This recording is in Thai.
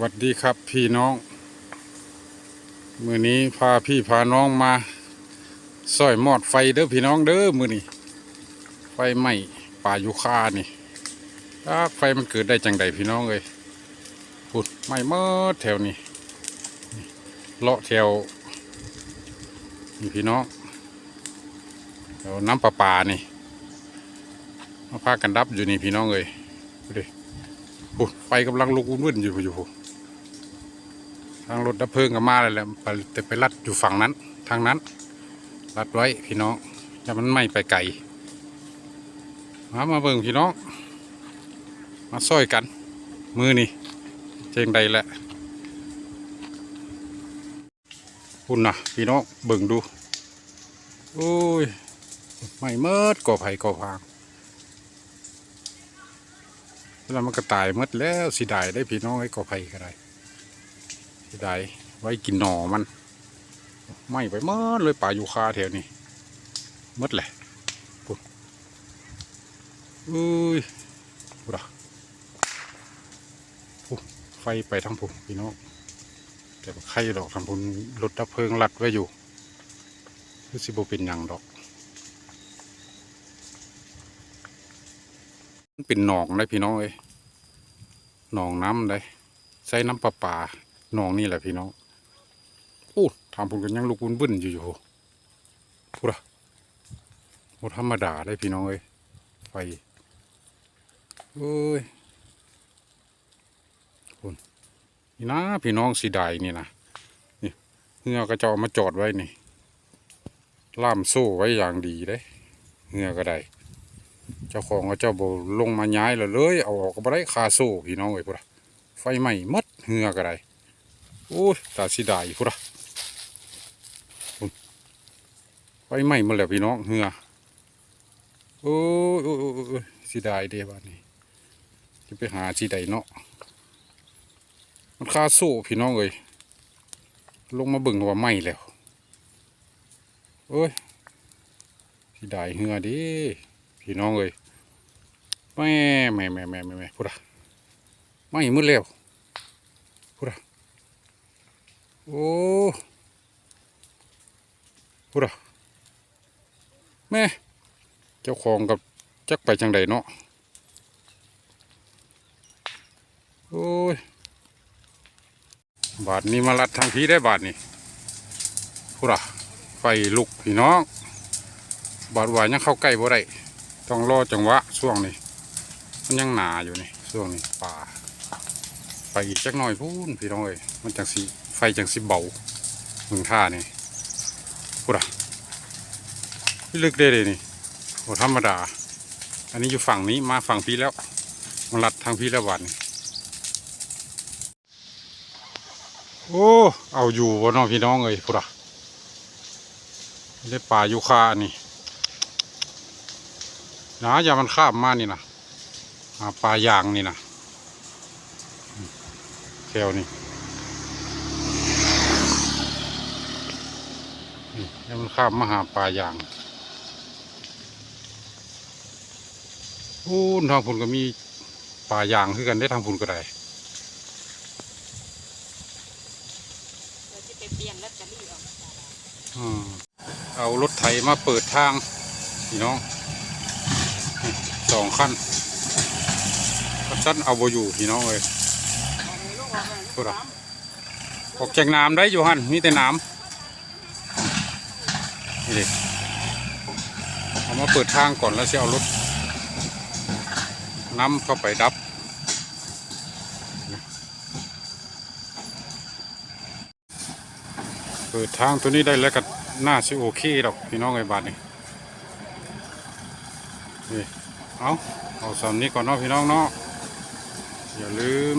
สวัสดีครับพี่น้อง มือนี้พาพี่พาน้องมาสร้อยมอดไฟเด้อพี่น้องเด้อมือนี้ ไฟไหม้ป่ายุคานี่ถ้าไฟมันเกิดได้จังใดพี่น้องเอ้ยปุดไหม้เมื่อแถวนี้เลาะแถวนี่พี่น้องแถวน้ำประปานี่มาพากันดับอยู่นี่พี่น้องเอ้ยดูดิปุดไฟกำลังลุกวุ่นอยู่อยู่ ทางรถดับเพลิงก็มาแล้วแหละไปแต่ไปรัดอยู่ฝั่งนั้น ทางนั้น รัดไว้พี่น้องอย่ามันไม่ไปไกลมามาเบิ่งพี่น้อง มาซ้อยกัน มือนี่เจงใดแหละคุณนะพี่น้องเบิ่งดูโอ้ยไม่เมิดก่อไผ่ก่อพางแล้วมันก็ตายเมดแล้วสิได้ได้พี่น้องไอ้ก่อไผ่ก็ได้ ได้ไว้กินหน่อมัน ไม่ไปเมื่อเลยป่ายูคาแถวนี้มดเลยปุ๊บอุ้ยปุ๊บอะปุ๊บไฟไปทั้งผมพี่น้องแต่ว่าใครดอกทางผมรถดับเพลิงลัดไว้อยู่คือสิบเป็นหยังดอกเป็นหนองได้พี่น้องเอ้ยหนองน้ำได้ใช้น้ำประปา น้องนี่แหละพี่น้องโอ้ทำผมกันยังลูกบุญบึ้นอยู่อยู่พูดอะโมธรรมดาได้พี่น้องเอ้ยไฟเอ้ยคุณนี่นะพี่น้องสีดายนี่นะนี่เงือกระจอมาจอดไว้นี่ล่ามโซ่ไว้อย่างดีเด้เงือก็ได้เจ้าของก็เจ้าโบลงมาย้ายแล้วเลย เอาออกก็บ่ได้คาโซ่พี่น้องเอ้ยพูดอะไฟไหม้หมดเหือก็ได โอ้ยตาสีดายพุ่นไฟไหม้มดแล้วพี่น้องเหือโอ้ยโอ้ยโอ้ยโอ้ยสีดายเด้บ้านนี้จะไปหาสีใดเนาะมันคาโซ่พี่น้องเอ้ยลงมาบิ่งว่าไหม้แล้วโอ้ยสีดายเหือดิพี่น้องเอ้ยแม่แม่แม่แม่แม่พุทธะไม้หมดแล้ว พูดอะ โอ้พูดอะแม่ เจ้าของกับจักไปจังใดเนาะ โอ้ย บาทนี้มาลัดทางพีได้บาทนี้พูดอะไฟลุกพี่น้อง บาดว่ายังเข้าใกล้บ่ได้ ต้องรอจังหวะช่วงนี้ มันยังหนาอยู่นี่ช่วงนี้ป่า อีกจักหน่อยพูนพี่น้องเอ้ยมันจังสีไฟจังสีเบาเมืองท่านี่พูดอะลึกได้เลยนี่โอ้ธรรมดา อันนี้อยู่ฝั่งนี้มาฝั่งพี่แล้วมันลัดทางพี่แล้ววันนี้โอ้เอาอยู่วะน้องพี่น้องเอ้ยพูดอะได้ป่ายูคานี่นะอย่ามันข้ามมานี่นะปลายางนี่นะ วนี่นี่ให้มันข้ามมาหาปลาอย่างพูนทางพุ่นก็มีปลาอย่างคือกันได้ทางพุ่นก็ได้เดี๋ยวจะไปเปลี่ยนลอตเตอรี่ออกมาจากร้านอืมเอารถไถมาเปิดทางพี่น้องนี่สองขั้นก็สั้นเอาโบอยู่พี่น้องเลย พูดอะออกจากน้ำได้อยู่หันมีแต่น้ำนี่เด็กเอามาเปิดทางก่อนแล้วจะเอารถน้ำเข้าไปดับเปิดทางตัวนี้ได้แล้วก็น่าสิโอเคดอกพี่น้องไอ้บาทนี่นี่เอาเอาสำนี้ก่อนเนาะพี่น้องเนาะอย่าลืม